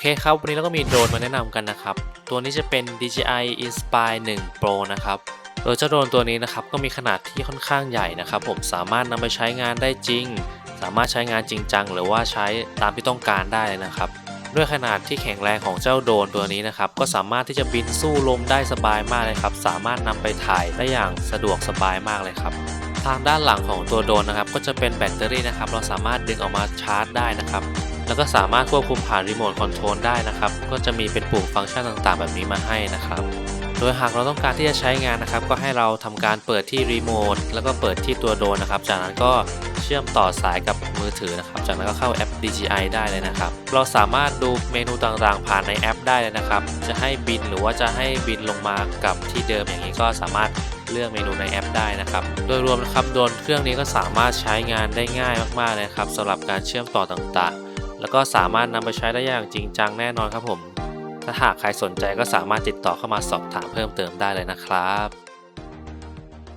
เคครับ วันนี้เราก็มีโดรนมาแนะนำกันนะครับ ตัวนี้จะเป็น DJI Inspire 1 Pro นะครับโดยเจ้าโดรนตัวนี้นะครับก็มีขนาดที่ค่อนข้างใหญ่นะครับ ผมสามารถนำไปใช้งานได้จริง สามารถใช้งานจริงจังหรือว่าใช้ตามที่ต้องการได้เลยนะครับด้วยขนาดที่แข็งแรงของเจ้าโดรนตัวนี้นะครับก็สามารถที่จะบินสู้ลมได้สบายมากเลยครับ สามารถนำไปถ่ายได้อย่างสะดวกสบายมากเลยครับ ทางด้านหลังของตัวโดรนนะครับ ก็จะเป็นแบตเตอรี่นะครับ เราสามารถดึงออกมาชาร์จได้นะครับ แล้วก็สามารถควบคุมผ่านรีโมทคอนโทรลได้นะครับ ก็จะมีเป็นปุ่มฟังก์ชันต่างๆ แบบนี้มาให้นะครับ โดยหากเราต้องการที่จะใช้งานนะครับ ก็ให้เราทำการเปิดที่รีโมทแล้วก็เปิดที่ตัวโดรนนะครับ จากนั้นก็เชื่อมต่อสายกับมือถือนะครับ จากนั้นก็เข้าแอป DJI ได้เลยนะครับ เราสามารถดูเมนูต่างๆ ผ่านในแอปได้เลยนะครับ จะให้บินหรือว่าจะให้บินลงมากับที่เดิมอย่างนี้ก็สามารถเลือกเมนูในแอปได้นะครับ โดยรวมนะครับโดรนเครื่องนี้ก็สามารถใช้งานได้ง่ายมากๆเลยครับสำหรับการเชื่อมต่อต่างๆ แล้วก็สามารถนำไปใช้ได้อย่างจริงจังแน่นอนครับผม ถ้าหากใครสนใจก็สามารถติดต่อเข้ามาสอบถามเพิ่มเติมได้เลยนะครับ